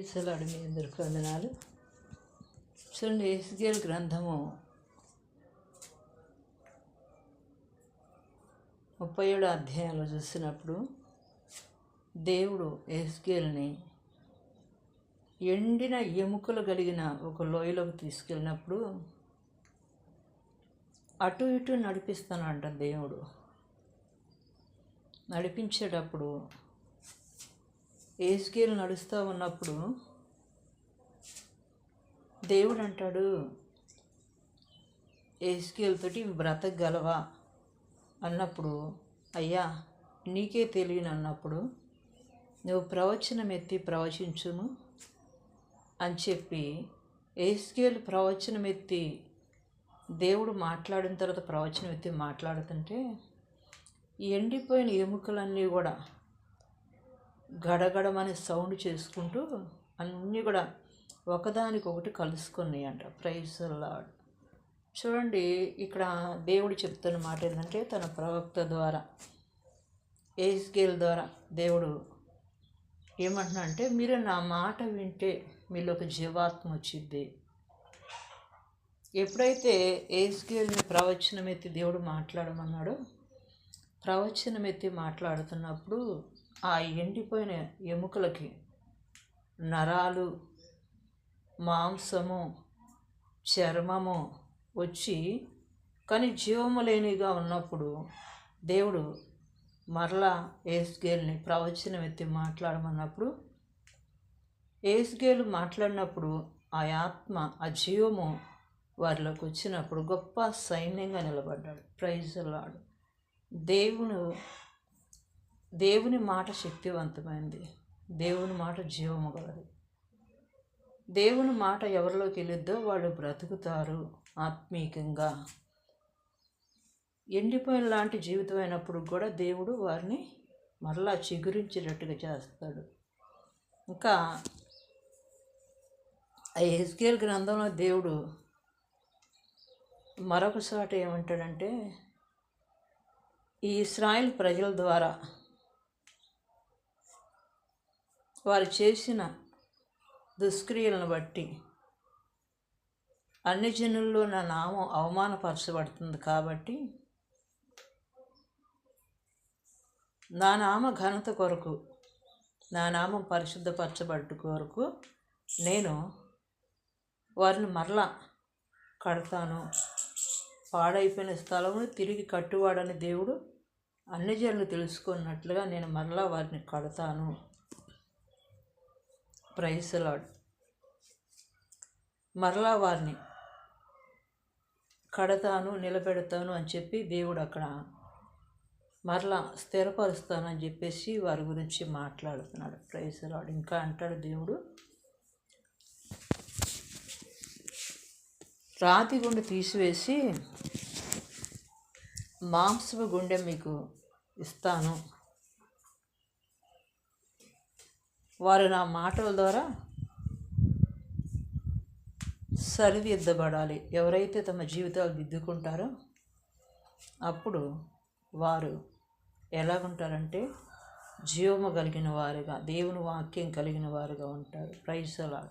ప్రైసలాడు మీ అందరికీ వందనాలు. చూడండి ఎస్గేల్ గ్రంథము ముప్పై ఏడు అధ్యాయంలో చూసినప్పుడు దేవుడు ఎస్గేల్ని ఎండిన ఎముకలు కలిగిన ఒక లోయలోకి తీసుకెళ్ళినప్పుడు అటు ఇటు నడిపిస్తానంట దేవుడు. నడిపించేటప్పుడు ఏసుకేలు నడుస్తూ ఉన్నప్పుడు దేవుడు అంటాడు ఏసుకేలతోటి బ్రతకగలవా? అన్నప్పుడు అయ్యా నీకే తెలియను అన్నప్పుడు నువ్వు ప్రవచనం ఎత్తి ప్రవచించుము అని చెప్పి ఏసుకేలు ప్రవచనం ఎత్తి దేవుడు మాట్లాడిన తర్వాత ప్రవచనం ఎత్తి మాట్లాడుతుంటే ఎండిపోయిన ఎముకలన్నీ కూడా గడగడమని సౌండ్ చేసుకుంటూ అన్నీ కూడా ఒకదానికొకటి కలుసుకున్నాయి అంట ప్రైజ్ లాడ్ చూడండి ఇక్కడ దేవుడు చెప్తున్న మాట ఏంటంటే తన ప్రవక్త ద్వారా ఏస్కేల్ ద్వారా దేవుడు ఏమంటున్నా అంటే మీరు నా మాట వింటే మీలో ఒక జీవాత్మ వచ్చింది ఎప్పుడైతే ఏస్కేల్ని ప్రవచనం ఎత్తి దేవుడు మాట్లాడమన్నాడో ప్రవచనం ఎత్తి మాట్లాడుతున్నప్పుడు ఆ ఎండిపోయిన ఎముకలకి నరాలు మాంసము చర్మము వచ్చి కానీ జీవము లేనిగా ఉన్నప్పుడు దేవుడు మరలా ఏస్గేల్ని ప్రవచనం ఎత్తి మాట్లాడమన్నప్పుడు ఏస్గేలు మాట్లాడినప్పుడు ఆ ఆత్మ ఆ జీవము వారిలోకి వచ్చినప్పుడు గొప్ప సైన్యంగా నిలబడ్డాడు. ప్రైజ్ లాడు దేవుడు దేవుని మాట శక్తివంతమైంది. దేవుని మాట జీవము గలది. దేవుని మాట ఎవరిలోకి వెళ్ళిద్దో వాళ్ళు బ్రతుకుతారు ఆత్మీయంగా ఎండిపోయిన లాంటి జీవితం అయినప్పుడు కూడా దేవుడు వారిని మరలా చిగురించేటట్టుగా చేస్తాడు. ఇంకా ఆ ఎస్కేల్ గ్రంథంలో దేవుడు మరొకసారి ఏమంటాడంటే ఈ ఇస్రాయిల్ ప్రజల ద్వారా వారు చేసిన దుష్క్రియలను బట్టి అన్ని జనుల్లో నా నామం అవమానపరచబడుతుంది కాబట్టి నా నామ ఘనత కొరకు నా నామం పరిశుద్ధపరచబడ్డ కొరకు నేను వారిని మరలా కడతాను. పాడైపోయిన స్థలమును తిరిగి కట్టువాడని దేవుడు అన్ని జనులు తెలుసుకున్నట్లుగా నేను మరలా వారిని కడతాను. ప్రైస్ లాడ్ మరలా వారిని కడతాను నిలబెడతాను అని చెప్పి దేవుడు అక్కడ మరలా స్థిరపరుస్తానని చెప్పేసి వారి గురించి మాట్లాడుతున్నాడు. ప్రైసలాడ్ ఇంకా అంటాడు దేవుడు రాతి గుండె తీసివేసి మాంసపు గుండె మీకు ఇస్తాను. వారు నా మాటల ద్వారా సరిదిద్దబడాలి. ఎవరైతే తమ జీవితాలు దిద్దుకుంటారో అప్పుడు వారు ఎలాగుంటారంటే జీవము కలిగిన వారుగా దేవుని వాక్యం కలిగిన వారుగా ఉంటారు. ప్రైజ్ అలా